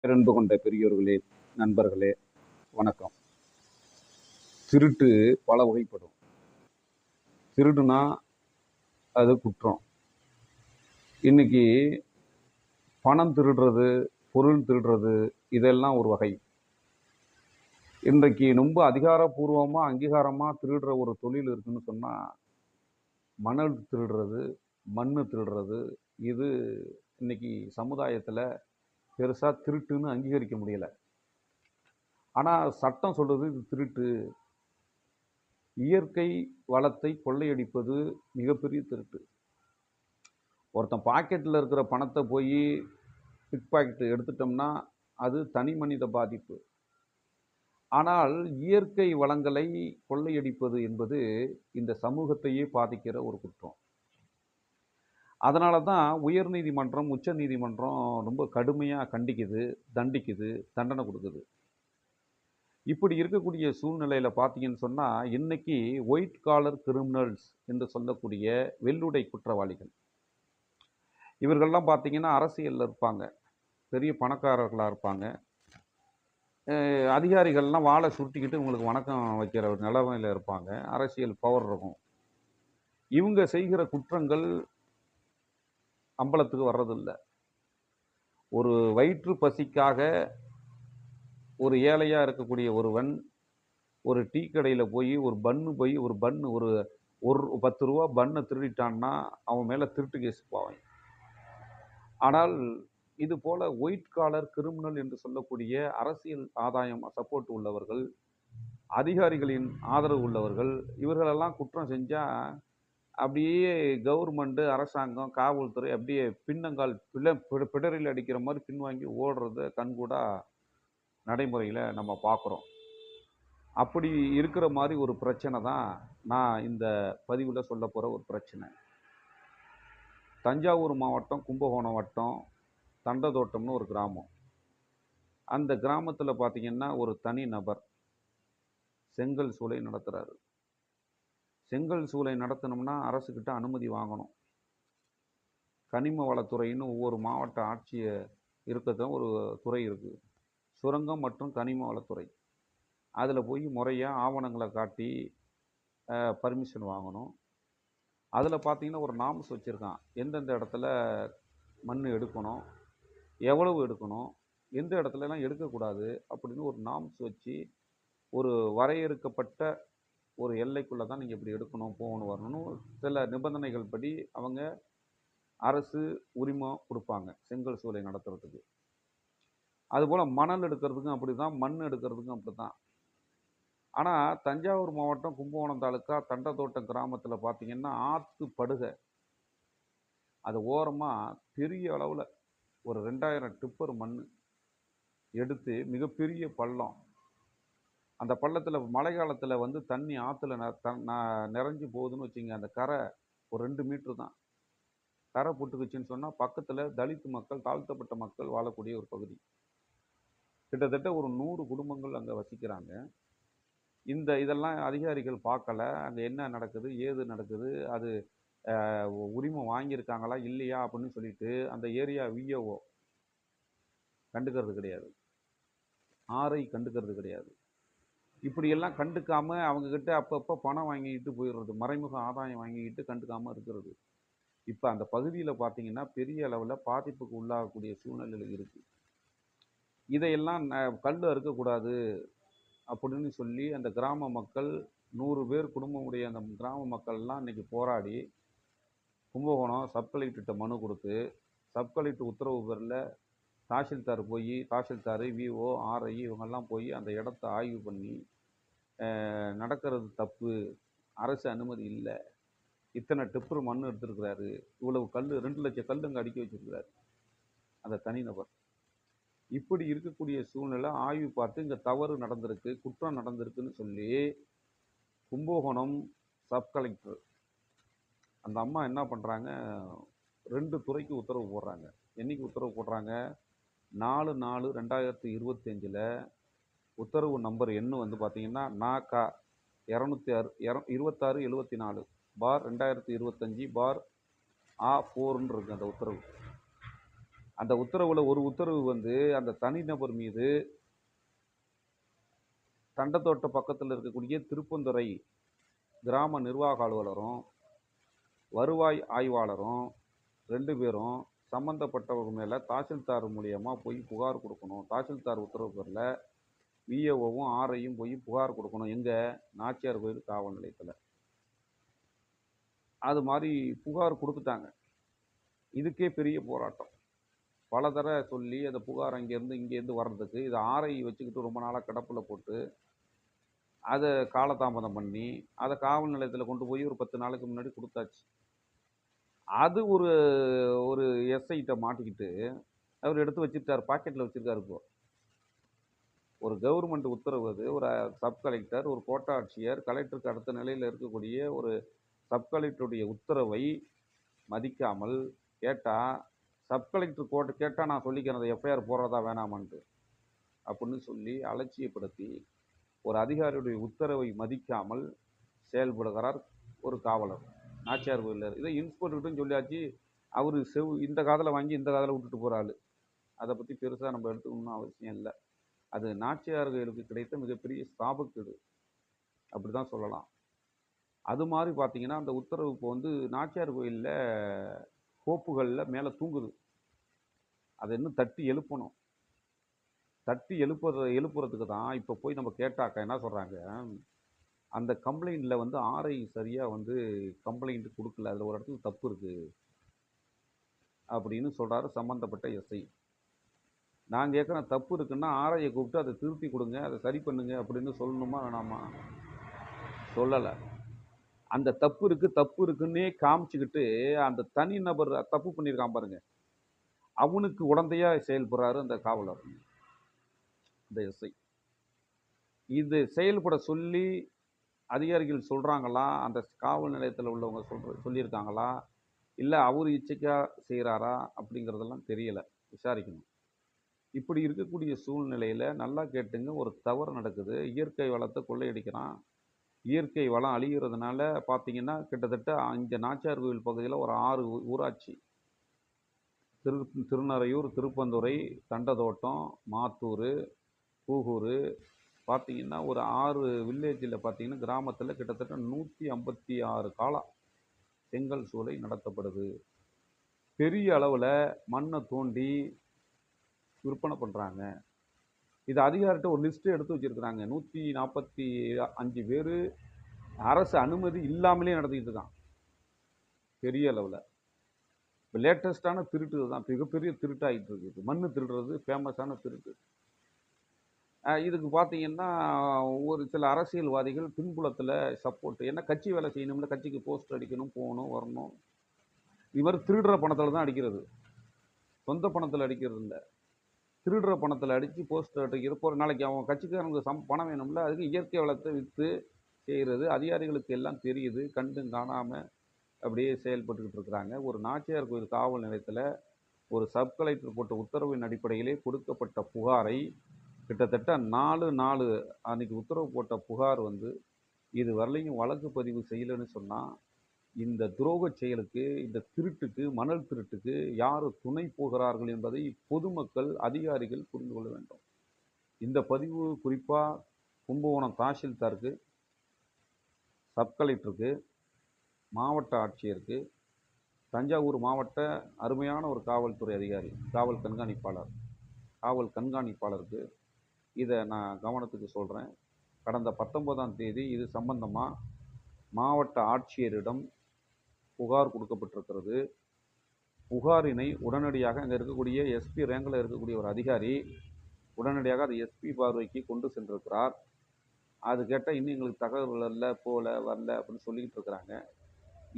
பேரன்பு கொண்ட பெரியோர்களே நண்பர்களே வணக்கம். திருட்டு பல வகைப்படும். திருடுனா அது குற்றம். இன்னைக்கு பணம் திருடுறது பொருள் திருடுறது இதெல்லாம் ஒரு வகை. இன்றைக்கு ரொம்ப அதிகாரப்பூர்வமாக அங்கீகாரமாக திருடுற ஒரு தொழில் இருக்குன்னு சொன்னால் மணல் திருடுறது மண் திருடுறது இது இன்னைக்கு சமுதாயத்தில் பெருசாக திருட்டுன்னு அங்கீகரிக்க முடியல. ஆனால் சட்டம் சொல்கிறது இது திருட்டு. இயற்கை வளத்தை கொள்ளையடிப்பது மிகப்பெரிய திருட்டு. ஒருத்தன் பாக்கெட்டில் இருக்கிற பணத்தை போய் பிக் பாக்கெட் எடுத்துட்டோம்னா அது தனி மனித பாதிப்பு. ஆனால் இயற்கை வளங்களை கொள்ளையடிப்பது என்பது இந்த சமூகத்தையே பாதிக்கிற ஒரு குற்றம். அதனால தான் உயர் நீதிமன்றம் உச்ச நீதிமன்றம் ரொம்ப கடுமையாக கண்டிக்குது தண்டிக்குது தண்டனை கொடுக்குது. இப்படி இருக்கக்கூடிய சூழ்நிலையில் பார்த்தீங்கன்னு சொன்னால் இன்றைக்கி ஒயிட் காலர் கிரிமினல்ஸ் என்று சொல்லக்கூடிய வெள்ளுடை குற்றவாளிகள். இவர்கள்லாம் பார்த்தீங்கன்னா அரசியலில் இருப்பாங்க. பெரிய பணக்காரர்களாக இருப்பாங்க. அதிகாரிகள்லாம் வாழை சுருட்டிக்கிட்டு உங்களுக்கு வணக்கம் வைக்கிற ஒரு நிலைமையில் இருப்பாங்க. அரசியல் பவர் இருக்கும். இவங்க செய்கிற குற்றங்கள் அம்பலத்துக்கு வர்றதில்லை. ஒரு வயிற்று பசிக்காக ஒரு ஏழையாக இருக்கக்கூடிய ஒருவன் ஒரு டீ கடையில் போய் ஒரு பன்னு போய் ஒரு பன்னு ஒரு ஒரு பத்து ரூபா பன்னை திருடிட்டான்னா அவன் மேலே திருட்டு கேஸ் போவேன் ஆனால் இது போல் ஒயிட் காலர் கிரிமினல் என்று சொல்லக்கூடிய அரசியல் ஆதாயம் சப்போர்ட் உள்ளவர்கள் அதிகாரிகளின் ஆதரவு உள்ளவர்கள் இவர்களெல்லாம் குற்றம் செஞ்சால் அப்படியே கவர்மெண்ட்டு அரசாங்கம் காவல்துறை அப்படியே பின்னங்கால் பிள பிட- பிடரில் அடிக்கிற மாதிரி பின்வாங்கி ஓடுறத கண்கூடாக நடைமுறையில் நம்ம பார்க்குறோம் அப்படி இருக்கிற மாதிரி ஒரு பிரச்சனை தான் நான் இந்த பதிவில் சொல்ல போகிற ஒரு பிரச்சனை. தஞ்சாவூர் மாவட்டம் கும்பகோணம் வட்டம் தண்டதோட்டம்னு ஒரு கிராமம். அந்த கிராமத்தில் பார்த்தீங்கன்னா ஒரு தனி நபர் செங்கல் சூளை நடத்துகிறாரு செங்கல் சூளை நடத்தணும்னா அரசுக்கிட்ட அனுமதி வாங்கணும். கனிம வளத்துறைன்னு ஒவ்வொரு மாவட்ட ஆட்சிய இருக்கிறதும் ஒரு துறை இருக்குது சுரங்கம் மற்றும் கனிம வளத்துறை. அதில் போய் முறையாக ஆவணங்களை காட்டி பர்மிஷன் வாங்கணும். அதில் பார்த்தீங்கன்னா ஒரு நாம்ஸ் வச்சுருக்கான். எந்தெந்த இடத்துல மண் எடுக்கணும் எவ்வளவு எடுக்கணும் எந்த இடத்துலலாம் எடுக்கக்கூடாது அப்படின்னு ஒரு நாம்ஸ் வச்சு ஒரு வரையறுக்கப்பட்ட ஒரு எல்லைக்குள்ளே தான் நீங்கள் இப்படி எடுக்கணும் போகணும் வரணும்னு சில நிபந்தனைகள் படி அவங்க அரசு உரிமம் கொடுப்பாங்க செங்கல் சூளை நடத்துறதுக்கு. அதுபோல் மணல் எடுக்கிறதுக்கும் அப்படி தான் மண் எடுக்கிறதுக்கும் அப்படி தான் ஆனால் தஞ்சாவூர் மாவட்டம் கும்பகோணம் தாலுக்கா தண்டத்தோட்டம் கிராமத்தில் பார்த்தீங்கன்னா ஆற்று படுகை. அது ஓரமாக பெரிய அளவில் ஒரு ரெண்டாயிரம் டிப்பர் மண் எடுத்து மிகப்பெரிய பள்ளம். அந்த பள்ளத்தில் மழை காலத்தில் வந்து தண்ணி ஆற்றுல ந த- ந- நிறைஞ்சு போகுதுன்னு வச்சுங்க அந்த கரை ஒரு ரெண்டு மீட்ரு தான். கரை புட்டுக்குச்சின்னு சொன்னால் பக்கத்தில் தலித்து மக்கள் தாழ்த்தப்பட்ட மக்கள் வாழக்கூடிய ஒரு பகுதி. கிட்டத்தட்ட ஒரு நூறு குடும்பங்கள் அங்கே வசிக்கிறாங்க. இந்த இதெல்லாம் அதிகாரிகள் பார்க்கல. அங்கே என்ன நடக்குது ஏது நடக்குது அது உரிமம் வாங்கியிருக்காங்களா இல்லையா அப்படின்னு சொல்லிட்டு அந்த ஏரியா விஏஓ கண்டுக்கிறது கிடையாது. ஆரை கண்டுக்கிறது கிடையாது. இப்படியெல்லாம் கண்டுக்காமல் அவங்கக்கிட்ட அப்பப்போ பணம் வாங்கிக்கிட்டு போயிடுறது மறைமுக ஆதாயம் வாங்கிக்கிட்டு கண்டுக்காமல் இருக்கிறது. இப்போ அந்த பகுதியில் பார்த்தீங்கன்னா பெரிய அளவில் பாதிப்புக்கு உள்ளாகக்கூடிய சூழ்நிலையில் இருக்குது இதையெல்லாம் ந- கல் அறுக்கக்கூடாது அப்படின்னு சொல்லி அந்த கிராம மக்கள் நூறு பேர் குடும்பமுடைய அந்த கிராம மக்கள்லாம் இன்னைக்கு போராடி கும்பகோணம் சப் கலெக்டர்கிட்ட மனு கொடுத்து சப் கலெக்டர் உத்தரவு பேரில் தாசில்தார் போய் தாசில்தார் விஓ ஆர்ஐ இவங்கெல்லாம் போய் அந்த இடத்த ஆய்வு பண்ணி நடக்கிறது தப்பு அரசு அனுமதி இல்லை இத்தனை டிப்பர் மண் எடுத்திருக்கிறாரு இவ்வளவு கல் ரெண்டு லட்சம் கல் அங்கே அடுக்கி வச்சுருக்கிறாரு அந்த தனிநபர். இப்படி இருக்கக்கூடிய சூழ்நிலை ஆய்வு பார்த்து இங்கே தவறு நடந்திருக்கு குற்றம் நடந்திருக்குன்னு சொல்லி கும்பகோணம் சப் கலெக்டர் அந்த அம்மா என்ன பண்ணுறாங்க ரெண்டு துறைக்கு உத்தரவு போடுறாங்க என்னைக்கு உத்தரவு போடுறாங்க நாலு நாலு ரெண்டாயிரத்தி இருபத்தஞ்சில் உத்தரவு நம்பர் எண்ணு வந்து பார்த்தீங்கன்னா நாகா இரநூத்தி அறு இர இருபத்தாறு எழுபத்தி நாலு பார் ரெண்டாயிரத்தி இருபத்தஞ்சி பார் ஆ ஃபோர்னு இருக்குது அந்த உத்தரவு. அந்த உத்தரவில் ஒரு உத்தரவு வந்து அந்த தனிநபர் மீது தண்டத்தோட்ட பக்கத்தில் இருக்கக்கூடிய திருப்பந்துறை கிராம நிர்வாக அலுவலரும் வருவாய் ஆய்வாளரும் ரெண்டு பேரும் சம்மந்தப்பட்டவங்க மேலே தாசில்தார் மூலியமா போய் புகார் கொடுக்கணும். தாசில்தார் உத்தரவு பேரில் விஏஓவும் ஆர்ஐயும் போய் புகார் கொடுக்கணும். எங்கே நாச்சியார் கோயில் காவல் நிலையத்தில். அது மாதிரி புகார் கொடுத்துட்டாங்க. இதுக்கே பெரிய போராட்டம். பல தர சொல்லி அந்த புகார் அங்கேருந்து இங்கேருந்து வர்றதுக்கு இதை ஆர்ஐ வச்சுக்கிட்டு ரொம்ப நாளாக கிடப்பில் போட்டு அதை காலதாமதம் பண்ணி அதை காவல் நிலையத்தில் கொண்டு போய் ஒரு பத்து நாளைக்கு முன்னாடி கொடுத்தாச்சு. அது ஒரு ஒரு எஸ்ஐகிட்ட மாட்டிக்கிட்டு அவர் எடுத்து வச்சுருக்காரு பாக்கெட்டில் வச்சுருக்காரு இப்போ. ஒரு கவர்மெண்ட் உத்தரவு அது ஒரு சப் கலெக்டர் ஒரு கோட்டாட்சியர் கலெக்டருக்கு அடுத்த நிலையில் இருக்கக்கூடிய ஒரு சப் கலெக்டருடைய உத்தரவை மதிக்காமல் கேட்டால் சப் கலெக்டர் கோட்டை கேட்டால் நான் சொல்லிக்கிறேன் அதை எஃப்ஐஆர் போடுறதா வேணாமான்ட்டு. அப்படின்னு சொல்லி அலட்சியப்படுத்தி ஒரு அதிகாரியுடைய உத்தரவை மதிக்காமல் செயல்படுகிறார் ஒரு காவலர். நாச்சியார் கோயிலில். இதை இன்ஸ்பெக்டர்கிட்டும் சொல்லியாச்சு. அவர் செவ் இந்த காதில் வாங்கி இந்த காதில் விட்டுட்டு போகிற ஆள். அதை பற்றி பெருசாக நம்ம எடுத்துக்கணும்னு அவசியம் இல்லை. அது நாச்சியார் கோயிலுக்கு கிடைத்த மிகப்பெரிய ஸ்தாபக்கேடு அப்படி தான் சொல்லலாம். அது மாதிரி பார்த்தீங்கன்னா அந்த உத்தரவு இப்போ வந்து நாச்சியார் கோயிலில் கோப்புகளில் மேலே தூங்குது. அதை இன்னும் தட்டி எழுப்பணும். தட்டி எழுப்புற எழுப்புறதுக்கு தான் இப்போ போய் நம்ம கேட்டாக்கா என்ன சொல்கிறாங்க அந்த கம்ப்ளைண்ட்டில் வந்து ஆர்ஐ சரியாக வந்து கம்ப்ளைண்ட் கொடுக்கல. அதில் ஒரு இடத்துல தப்பு இருக்குது அப்படின்னு சொல்கிறாரு சம்மந்தப்பட்ட எஸ்ஐ நான் கேட்குறேன் தப்பு இருக்குன்னா ஆர்ஐயை கூப்பிட்டு அதை திருப்பி கொடுங்க அதை சரி பண்ணுங்க அப்படின்னு சொல்லணுமா வேணாமா? சொல்லலை. அந்த தப்பு இருக்குது தப்பு இருக்குன்னே காமிச்சுக்கிட்டு அந்த தனிநபர் தப்பு பண்ணியிருக்கான் பாருங்க. அவனுக்கு உடந்தையாக செயல்படுறாரு அந்த காவலர். இந்த எஸ்ஐ இது செயல்பட சொல்லி அதிகாரிகள் சொல்கிறாங்களா அந்த காவல் நிலையத்தில் உள்ளவங்க சொல்ற சொல்லியிருக்காங்களா? இல்லை அவர் இச்சைக்காக செய்கிறாரா அப்படிங்கிறதெல்லாம் தெரியலை. விசாரிக்கணும். இப்படி இருக்கக்கூடிய சூழ்நிலையில் நல்லா கேட்டுங்க. ஒரு தவறு நடக்குது. இயற்கை வளத்தை கொள்ளையடிக்கிறான். இயற்கை வளம் அழிகிறதுனால பார்த்தீங்கன்னா கிட்டத்தட்ட இங்கே நாச்சியார் கோவில் பகுதியில் ஒரு ஆறு ஊராட்சி. திரு திருநறையூர் திருப்பந்துறை தண்டதோட்டம் மாத்தூர் கூகூர் பார்த்தீங்கன்னா ஒரு ஆறு வில்லேஜில் பார்த்தீங்கன்னா கிராமத்தில் கிட்டத்தட்ட நூற்றி ஐம்பத்தி ஆறு காலா செங்கல் சூளை நடத்தப்படுது. பெரிய அளவில் மண்ணை தோண்டி விற்பனை பண்ணுறாங்க இது அதிகாரிட்ட ஒரு லிஸ்ட்டு எடுத்து வச்சுருக்குறாங்க. நூற்றி நாற்பத்தி அஞ்சு பேர் அரசு அனுமதி இல்லாமலே நடத்திக்கிட்டு இருக்கான் பெரிய அளவில். இப்போ லேட்டஸ்ட்டான திருட்டு தான் மிகப்பெரிய திருட்டாகிட்டு இருக்குது. மண் திருடுறது ஃபேமஸான திருட்டு. இதுக்கு பார்த்தீங்கன்னா ஒரு சில அரசியல்வாதிகள் பின்புலத்தில் சப்போர்ட் ஏன்னா கட்சி வேலை செய்யணும்ல கட்சிக்கு போஸ்ட் அடிக்கணும் போகணும் வரணும். இது மாதிரி திருடுற பணத்தில் தான் அடிக்கிறது. சொந்த பணத்தில் அடிக்கிறது இல்லை. திருடுற பணத்தில் அடித்து போஸ்ட் அடிக்கிறது ஒரு நாளைக்கு அவன் கட்சிக்காரனுக்கு சம் பணம் வேணும்ல அதுக்கு இயற்கை வளத்தை விற்று செய்கிறது அதிகாரிகளுக்கு எல்லாம் தெரியுது கண்டும் காணாமல் அப்படியே செயல்பட்டுக்கிட்டு இருக்கிறாங்க. ஒரு நாச்சியார் கோயில் காவல் நிலையத்தில் ஒரு சப் கலெக்டர் போட்ட உத்தரவின் அடிப்படையிலே கொடுக்கப்பட்ட புகாரை கிட்டத்தட்ட நாலு நாலு அன்னைக்கு உத்தரவு போட்ட புகார் வந்து இது வரலையும் வழக்கு பதிவு செய்யலைன்னு சொன்னால் இந்த துரோகச் செயலுக்கு இந்த திருட்டுக்கு மணல் திருட்டுக்கு யார் துணை போகிறார்கள் என்பதை பொதுமக்கள் அதிகாரிகள் புரிந்து கொள்ள வேண்டும். இந்த பதிவு குறிப்பாக கும்பகோணம் தாசில்தாருக்கு சப் கலெக்டருக்கு மாவட்ட ஆட்சியருக்கு தஞ்சாவூர் மாவட்ட அருமையான ஒரு காவல்துறை அதிகாரி காவல் கண்காணிப்பாளர் காவல் கண்காணிப்பாளருக்கு இதை நான் கவனத்துக்கு சொல்கிறேன் கடந்த பத்தொன்பதாம் தேதி இது சம்பந்தமாக மாவட்ட ஆட்சியரிடம் புகார் கொடுக்கப்பட்டிருக்கிறது. புகாரினை உடனடியாக அங்கே இருக்கக்கூடிய எஸ்பி ரேங்கில் இருக்கக்கூடிய ஒரு அதிகாரி உடனடியாக அதை எஸ்பி பார்வைக்கு கொண்டு சென்றிருக்கிறார். அது கேட்டால் இன்னும் எங்களுக்கு தகவல் இல்லை போகல வரல அப்படின்னு சொல்லிக்கிட்டு இருக்கிறாங்க.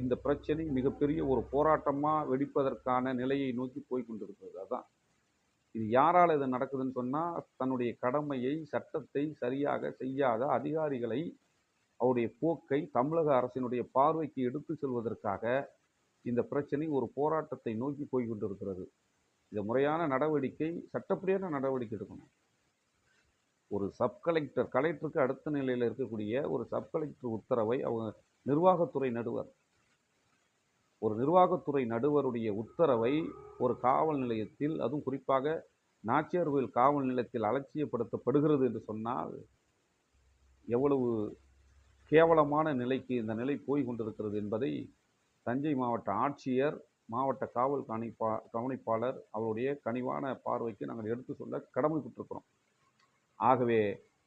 இந்த பிரச்சனை மிகப்பெரிய ஒரு போராட்டமாக வெடிப்பதற்கான நிலையை நோக்கி போய் கொண்டிருக்கிறது. அதுதான் இது யாரால் இது நடக்குதுன்னு சொன்னால் தன்னுடைய கடமையை சட்டத்தை சரியாக செய்யாத அதிகாரிகளை அவருடைய போக்கை தமிழக அரசினுடைய பார்வைக்கு எடுத்து செல்வதற்காக இந்த பிரச்சனை ஒரு போராட்டத்தை நோக்கி போய்கொண்டிருக்கிறது இது முறையான நடவடிக்கை சட்டப்படியான நடவடிக்கை எடுக்கணும். ஒரு சப் கலெக்டர் கலெக்டருக்கு அடுத்த நிலையில் இருக்கக்கூடிய ஒரு சப் கலெக்டர் உத்தரவை அவங்க நிர்வாகத்துறை நடுவர் ஒரு நிர்வாகத்துறை நடுவருடைய உத்தரவை ஒரு காவல் நிலையத்தில் அதுவும் குறிப்பாக நாச்சியார் கோயில் காவல் நிலையத்தில் அலட்சியப்படுத்தப்படுகிறது என்று சொன்னால் எவ்வளவு கேவலமான நிலைக்கு இந்த நிலை போய் கொண்டிருக்கிறது என்பதை தஞ்சை மாவட்ட ஆட்சியர் மாவட்ட காவல் கணிப்பா கவனிப்பாளர் அவருடைய கனிவான பார்வைக்கு நாங்கள் எடுத்து சொல்ல கடமைப்பட்டிருக்கிறோம். ஆகவே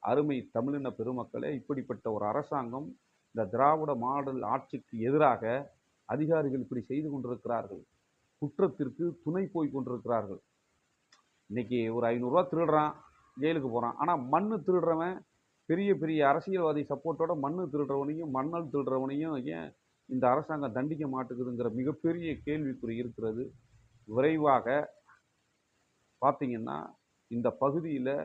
அருமை தமிழின பெருமக்களே இப்படிப்பட்ட ஒரு அரசாங்கம் இந்த திராவிட மாடல் ஆட்சிக்கு எதிராக அதிகாரிகள் இப்படி செய்து கொண்டிருக்கிறார்கள். குற்றத்திற்கு துணை போய் கொண்டிருக்கிறார்கள். இன்னைக்கு ஒரு ஐநூறுரூவா திருடுறான் ஜெயிலுக்கு போகிறான் ஆனால் மண் திருடுறவன் பெரிய பெரிய அரசியல்வாதி சப்போர்ட்டோட மண் திருடுறவனையும் மண்ணல் திருடுறவனையும் ஏன் இந்த அரசாங்கம் தண்டிக்க மாட்டேங்குதுங்கிற மிகப்பெரிய கேள்விக்குறி இருக்கிறது. விரைவாக பார்த்தீங்கன்னா இந்த பகுதியில்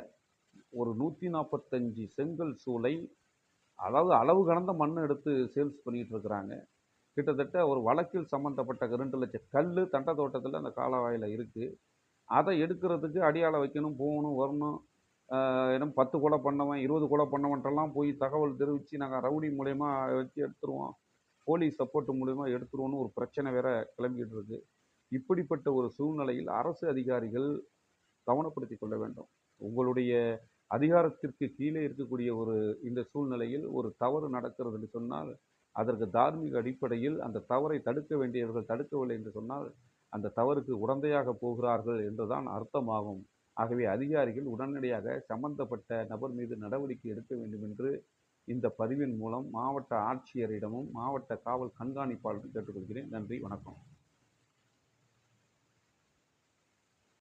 ஒரு நூற்றி நாற்பத்தஞ்சு செங்கல் சூளை அதாவது அளவு கடந்த மண் எடுத்து சேல்ஸ் பண்ணிகிட்டு இருக்கிறாங்க. கிட்டத்தட்ட ஒரு வழக்கில் சம்மந்தப்பட்ட ரெண்டு லட்சம் கல் தண்டை தோட்டத்தில் அந்த காலவாயில் இருக்குது அதை எடுக்கிறதுக்கு அடியாளை வைக்கணும் போகணும் வரணும். இன்னும் பத்து கொலை பண்ணவன் இருபது கொலை பண்ணவன்ட்டெல்லாம் போய் தகவல் தெரிவித்து நாங்கள் ரவுடி மூலயமா வச்சு எடுத்துருவோம். போலீஸ் சப்போர்ட் மூலயமா எடுத்துருவோன்னு ஒரு பிரச்சனை வேற கிளம்பிக்கிட்டு இருக்கு. இப்படிப்பட்ட ஒரு சூழ்நிலையில் அரசு அதிகாரிகள் கவனப்படுத்தி கொள்ள வேண்டும். உங்களுடைய அதிகாரத்திற்கு கீழே இருக்கக்கூடிய ஒரு இந்த சூழ்நிலையில் ஒரு தவறு நடக்கிறதுன்னு சொன்னால் அதற்கு தார்மீக அடிப்படையில் அந்த தவறை தடுக்க வேண்டியவர்கள் தடுக்கவில்லை என்று சொன்னால் அந்த தவறுக்கு உடந்தையாக போகிறார்கள் என்றுதான் அர்த்தமாகும். ஆகவே அதிகாரிகள் உடனடியாக சம்பந்தப்பட்ட நபர் மீது நடவடிக்கை எடுக்க வேண்டும் என்று இந்த பதிவின் மூலம் மாவட்ட ஆட்சியரிடமும் மாவட்ட காவல் கண்காணிப்பாளரும் கேட்டுக்கொள்கிறேன். நன்றி வணக்கம்.